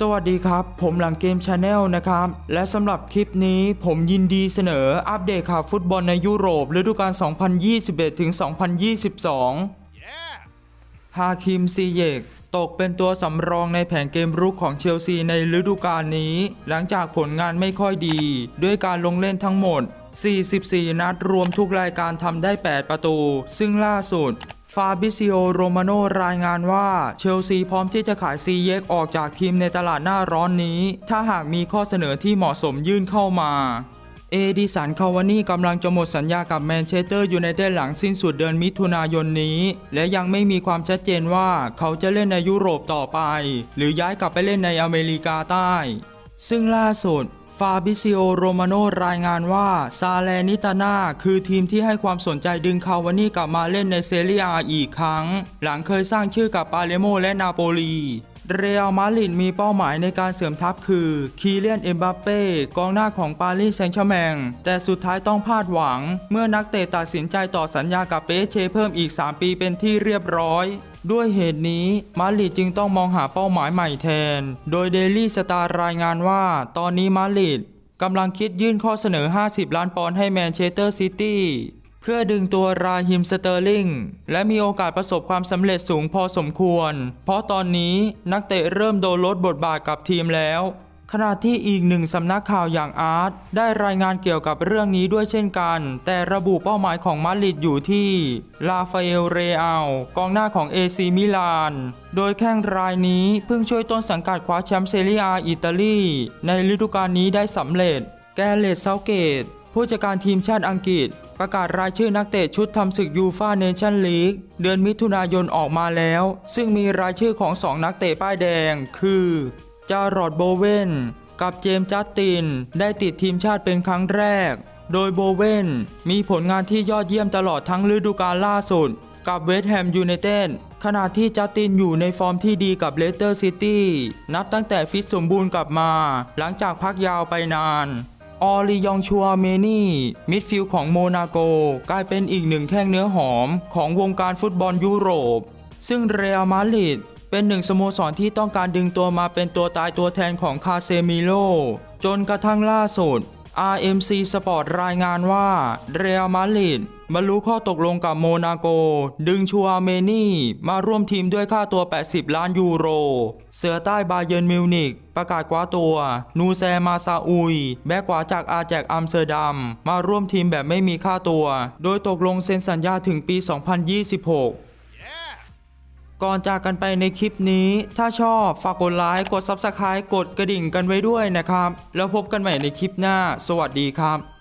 สวัสดีครับ ผมหลังเกมชาแนลนะครับ และสำหรับคลิปนี้ผมยินดีเสนออัปเดตข่าวฟุตบอลในยุโรปฤดูกาล 2021 ถึง 2022ฮาคิมซีเยก ตกเป็นตัวสำรองในแผนเกมรุกของเชลซีในฤดูกาลนี้ หลังจากผลงานไม่ค่อยดี ด้วยการลงเล่นทั้งหมด44 นัดรวมทุกรายการทำได้ 8 ประตู ซึ่งล่าสุด ฟาบิซิโอโรมาโนรายงานว่าเชลซีพร้อมที่จะขายซีเยกออกจากทีมในตลาดหน้าร้อนนี้ ถ้าหากมีข้อเสนอที่เหมาะสมยื่นเข้ามาเอดิสันคาวานี่กำลังจะหมดสัญญากับแมนเชสเตอร์ยูไนเต็ดหลังสิ้นสุดเดือนมิถุนายนนี้ และยังไม่มีความชัดเจนว่าเขาจะเล่นในยุโรปต่อไป หรือย้ายกลับไปเล่นในอเมริกาใต้ ซึ่งล่าสุด ฟาบิซิโอโรมาโนรายงานว่า ซาเลนิตาน่าคือทีมที่ให้ความสนใจดึงคาวานี่กลับมาเล่นในเซเรียอาอีกครั้ง หลังเคยสร้างชื่อกับปาเลโมและนาโปลี เรอัลมาดริดมีเป้าหมายในการเสริมทัพคือ คีเลียน เอ็มบัปเป้กองหน้าของปารีสแซงต์แชร์แมง แต่สุดท้ายต้องพลาดหวัง เมื่อนักเตะตัดสินใจต่อสัญญากับเปเชเพิ่มอีก 3 ปีเป็นที่เรียบร้อย ด้วยเหตุนี้มาริดจึงต้องมองหาเป้าหมายใหม่แทน โดยเดลี่สตาร์รายงานว่า ตอนนี้มาริดกำลังคิดยื่นข้อเสนอ 50 ล้านปอนด์ให้แมนเชสเตอร์ซิตี้ เพื่อดึงตัวราฮิมสเตอร์ลิงและมีโอกาสประสบความสำเร็จสูงพอสมควร เพราะตอนนี้นักเตะเริ่มโดนลดบทบาทกับทีมแล้ว ขณะที่อีกหนึ่งสำนักข่าวอย่างอาร์ตได้รายงานเกี่ยวกับเรื่องนี้ด้วยเช่นกัน แต่ระบุเป้าหมายของมาดริดอยู่ที่ลาฟาเอลเรอัลกองหน้าของเอซีมิลาน โดยแข้งรายนี้เพิ่งช่วยต้นสังกัดคว้าแชมป์เซเรียอาอิตาลีในฤดูกาลนี้ได้สำเร็จ แกเลตเซาเกตผู้จัดการทีมชาติอังกฤษ ประกาศรายชื่อนักเตะชุดทำศึกยูฟาเนชั่นลีกเดือนมิถุนายนออกมาแล้ว ซึ่งมีรายชื่อของสองนักเตะป้ายแดง คือจารอดโบเวนกับเจมส์จัสติน ได้ติดทีมชาติเป็นครั้งแรก โดยโบเวนมีผลงานที่ยอดเยี่ยมตลอดทั้งฤดูกาลล่าสุด กับเวสต์แฮมยูไนเต็ดขณะที่จัสตินอยู่ในฟอร์มที่ดีกับเลสเตอร์ซิตี้นับตั้งแต่ฟิตสมบูรณ์กลับมา หลังจากพักยาวไปนาน ออริยองชัวเมนี่ มิดฟิลด์ของโมนาโก กลายเป็นอีกหนึ่งแข้งเนื้อหอมของวงการฟุตบอลยุโรป ซึ่งเรอัลมาดริดเป็นหนึ่งสโมสรที่ต้องการดึงตัวมาเป็นตัวตายตัวแทนของคาเซมิโล จนกระทั่งล่าสุด RMC Sport รายงานว่าเรอัลมาดริด บรรลุข้อตกลงกับโมนาโก ดึงชัวเมนี่ มาร่วมทีมด้วยค่าตัว 80 ล้านยูโร เสือใต้บาเยิร์นมิวนิกประกาศคว้าตัว นูแซมาซาอุย แบกขวาจากอาแจกอัมสเตอร์ดัม มาร่วมทีมแบบไม่มีค่าตัว โดยตกลงเซ็นสัญญาถึงปี 2026ก่อนจากกันไปในคลิปนี้ ถ้าชอบ ฝากกดไลค์ กด Subscribe กดกระดิ่งกันไว้ด้วยนะครับ แล้วพบกันใหม่ในคลิปหน้า สวัสดีครับ